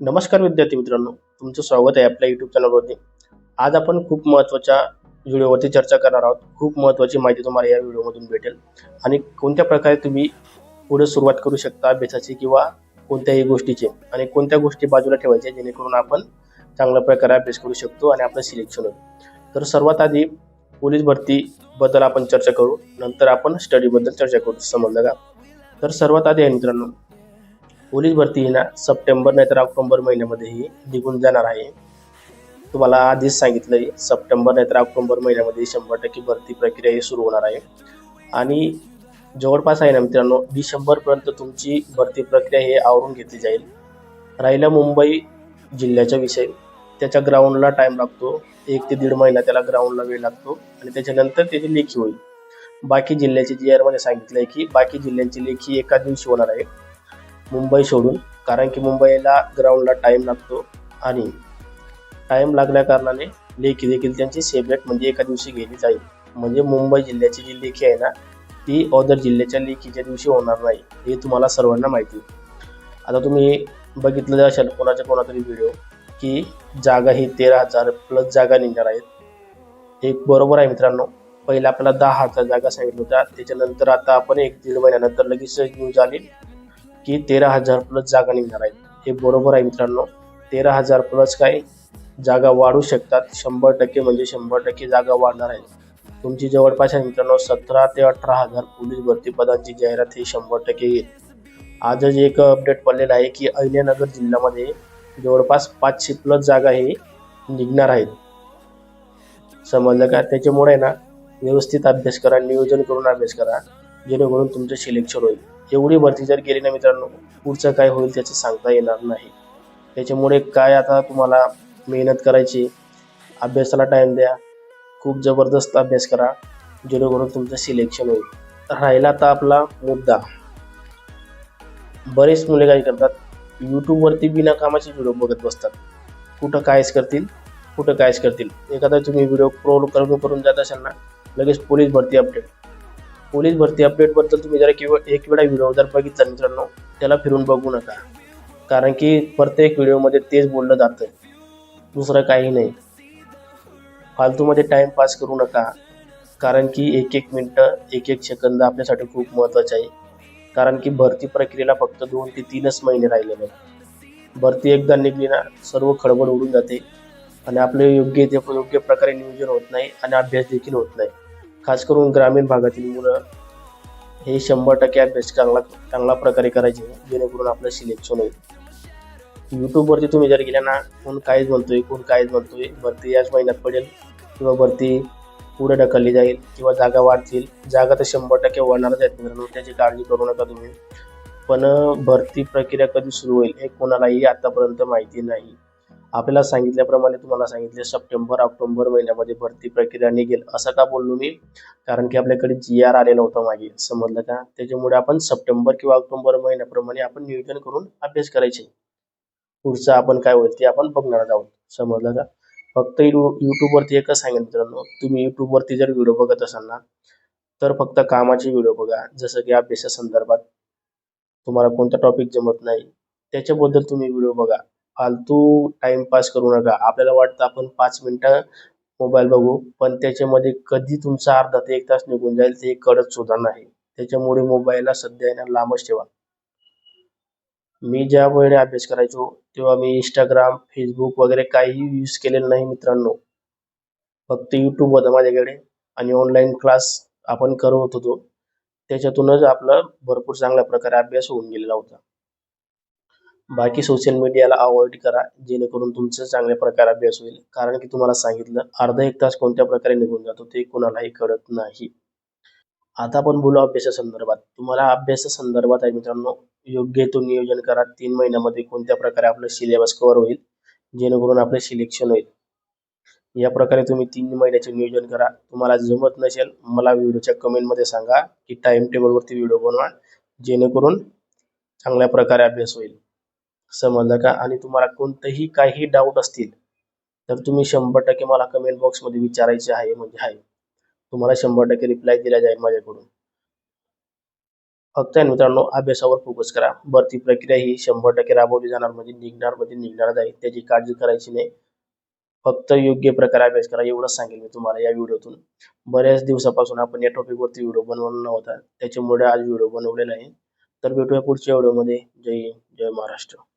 नमस्कार विद्यार्थी मित्रांनो तुमचं स्वागत आहे आपल्या यूट्यूब चॅनलवरती आज आपण खूप महत्त्वाच्या व्हिडिओवरती चर्चा करणार आहोत. खूप महत्त्वाची माहिती तुम्हाला या व्हिडिओमधून भेटेल. आणि कोणत्या प्रकारे तुम्ही पुढे सुरुवात करू शकता अभ्यासाची किंवा कोणत्याही गोष्टीची. आणि कोणत्या गोष्टी बाजूला ठेवायच्या जेणेकरून आपण चांगल्या प्रकारे अभ्यास करू शकतो आणि आपलं सिलेक्शन होईल. तर सर्वात आधी पोलीस भरतीबद्दल आपण चर्चा करू. नंतर आपण स्टडीबद्दल चर्चा करू. समजलं का? तर सर्वात आधी आहे मित्रांनो पोलीस भरती ना सप्टेंबर नाहीतर ऑक्टोबर महिन्यामध्येही निघून जाणार आहे. तुम्हाला आधीच सांगितलंय सप्टेंबर नाहीतर ऑक्टोबर महिन्यामध्ये शंभर टक्के भरती प्रक्रिया ही सुरू होणार आहे. आणि जवळपास आहे ना मित्रांनो डिसेंबरपर्यंत तुमची भरती प्रक्रिया हे आवरून घेतली जाईल. राहिला मुंबई जिल्ह्याच्या विषय. त्याच्या ग्राउंडला टाईम लागतो. एक ते दीड महिना त्याला ग्राउंडला वेळ लागतो आणि त्याच्यानंतर त्याची लेखी होईल. बाकी जिल्ह्याचे जी आरमध्ये सांगितलंय की बाकी जिल्ह्यांची लेखी एका दिवशी होणार आहे. मुंबई सोडून. कारण की मुंबईला ग्राउंडला टाईम लागतो आणि टाईम लागल्या कारणाने लेखी देखील त्यांची सेपरेट म्हणजे एका दिवशी घेतली जाईल. म्हणजे मुंबई जिल्ह्याची जी लेखी आहे ना ती औदर जिल्ह्याच्या लेखीच्या दिवशी होणार नाही हे तुम्हाला सर्वांना माहिती आहे. आता तुम्ही बघितलं असेल कोणाच्या कोणातरी व्हिडिओ की जागा ही तेरा हजार प्लस जागा निघणार आहेत. एक बरोबर आहे मित्रांनो पहिला आपल्याला दहा हजार जागा सांगितलं होत्या. त्याच्यानंतर आता आपण एक दीड महिन्यानंतर लगेच न्यूज आली. की तेरा हजार प्लस जागा निघणार आहेत. हे बरोबर आहे मित्रांनो. तेरा हजार प्लस काय? जागा वाढू शकतात. शंभर टक्के म्हणजे शंभर टक्के जागा वाढणार आहे तुमची जवळपास आहे मित्रांनो सतरा ते अठरा हजार पोलीस भरती पदांची जाहिरात ही शंभर टक्के येईल. आजच एक अपडेट पडलेला आहे की अहिल्यानगर जिल्ह्यामध्ये जवळपास पाचशे प्लस जागा हे निघणार आहेत. समजलं का? त्याच्यामुळे ना व्यवस्थित अभ्यास करा नियोजन करून अभ्यास करा. जेणेकरून तुमचं सिलेक्शन होईल. एवढी भरती जर गेली ना मित्रांनो पुढचं काय होईल त्याचं सांगता येणार नाही. त्याच्यामुळे काय आता तुम्हाला मेहनत करायची अभ्यासाला टाईम द्या खूप जबरदस्त अभ्यास करा जेणेकरून तुमचं सिलेक्शन होईल. राहिला आता आपला मुद्दा. बरेच मुले काय करतात यूट्यूबवरती बिना कामाचे व्हिडिओ बघत बसतात. कुठं कायच करतील कुठं कायच करतील. एखादा तुम्ही व्हिडिओ प्रोल करून करून जात असाल ना लगेच पोलीस भरती अपडेट पोलीस भरती अपडेटबद्दल तुम्ही जरा किंवा एक वेळा व्हिडिओ जर बघितला मित्रांनो त्याला फिरून बघू नका. कारण की प्रत्येक व्हिडिओमध्ये तेच बोललं जातं दुसरं काही नाही. फालतूमध्ये टाईमपास करू नका. कारण की एक एक मिनटं एक एक सेकंद आपल्यासाठी खूप महत्त्वाचं आहे. कारण की भरती प्रक्रियेला फक्त दोन ते तीनच महिने राहिलेले आहेत. भरती एकदा निघली ना सर्व खडबड उडून जाते. आणि आपले योग्य ते योग्य प्रकारे नियोजन होत नाही आणि अभ्यास देखील होत नाही. खास करून ग्रामीण भागातील मुलं हे शंभर टक्के अभ्यास चांगला चांगल्या प्रकारे करायचे जेणेकरून आपलं सिलेक्शन होईल. यूट्यूबवरती तुम्ही जर गेल्या ना कोण काहीच म्हणतोय कोण काहीच म्हणतोय भरती याच महिन्यात पडेल किंवा भरती पुढे ढकलली जाईल किंवा जागा वाढतील. जागा तर शंभर टक्के वाढणारच आहेत मित्रांनो त्याची काळजी करू नका तुम्ही. पण भरती प्रक्रिया कधी सुरू होईल हे कोणालाही आतापर्यंत माहिती नाही. आपल्याला सांगितल्याप्रमाणे तुम्हाला सांगितले सप्टेंबर ऑक्टोबर महिन्यामध्ये भरती प्रक्रिया निघेल. असं का बोललो मी? कारण की आपल्याकडे जी आर आलेला होता मागे. समजलं का? त्याच्यामुळे आपण सप्टेंबर किंवा ऑक्टोबर महिन्याप्रमाणे आपण नियोजन करून अभ्यास करायचे. पुढचं आपण काय होईल ते आपण बघणार आहोत. समजलं का? फक्त युट्यूबवरती एकच सांगेन मित्रांनो. तुम्ही युट्यूबवरती जर व्हिडिओ बघत असाल ना तर फक्त कामाचे व्हिडिओ बघा. जसं की अभ्यासा संदर्भात तुम्हाला कोणता टॉपिक जमत नाही त्याच्याबद्दल तुम्ही व्हिडिओ बघा. फालतू टाइमपास करू नका. आपल्याला वाटतं आपण पाच मिनटं मोबाईल बघू पण त्याच्यामध्ये कधी तुमचा अर्धा ते एक तास निघून जाईल ते कळत सुद्धा नाही. त्याच्यामुळे मोबाईलला सध्या ना लांबच ठेवा. मी ज्या वेळेने अभ्यास करायचो तेव्हा मी इंस्टाग्राम फेसबुक वगैरे काहीही यूज केलेलं नाही मित्रांनो. फक्त यूट्यूब होतं माझ्याकडे आणि ऑनलाईन क्लास आपण करत होतो. त्याच्यातूनच आपला भरपूर चांगल्या प्रकारे अभ्यास होऊन गेलेला होता. बाकी सोशल मीडियाला अवॉइड करा जेणेकरून तुमचं चांगल्या प्रकारे अभ्यास होईल. कारण की तुम्हाला सांगितलं अर्धा एक तास कोणत्या प्रकारे निघून जातो ते कोणालाही कळत नाही. आता आपण बोलू अभ्यासासंदर्भात तुम्हाला अभ्यासासंदर्भात आहे मित्रांनो योग्य तो नियोजन करा. तीन महिन्यामध्ये कोणत्या प्रकारे आपलं सिलेबस कव्हर होईल जेणेकरून आपलं सिलेक्शन होईल. या प्रकारे तुम्ही तीन महिन्याचे नियोजन करा. तुम्हाला जमत नसेल मला व्हिडिओच्या कमेंटमध्ये सांगा की टाइम टेबलवरती व्हिडिओ बनवा जेणेकरून चांगल्या प्रकारे अभ्यास होईल. समजलं का आणि तुम्हाला कोणतंही काही डाऊट असतील तर तुम्ही शंभर टक्के मला कमेंट बॉक्समध्ये विचारायचे आहे म्हणजे आहे. तुम्हाला शंभर टक्के रिप्लाय दिला जाईल माझ्याकडून. फक्त मित्रांनो अभ्यासावर फोकस करा. भरती प्रक्रिया ही शंभर टक्के राबवली जाणार म्हणजे निघणार म्हणजे निघणार जाईल त्याची काळजी करायची नाही. फक्त योग्य प्रकारे अभ्यास करा एवढंच सांगेल मी तुम्हाला या व्हिडिओतून. बऱ्याच दिवसापासून आपण या टॉपिकवरती व्हिडिओ बनवला नव्हता. त्याच्यामुळे आज व्हिडिओ बनवलेला आहे. तर भेटूया पुढच्या व्हिडिओमध्ये जय जय महाराष्ट्र.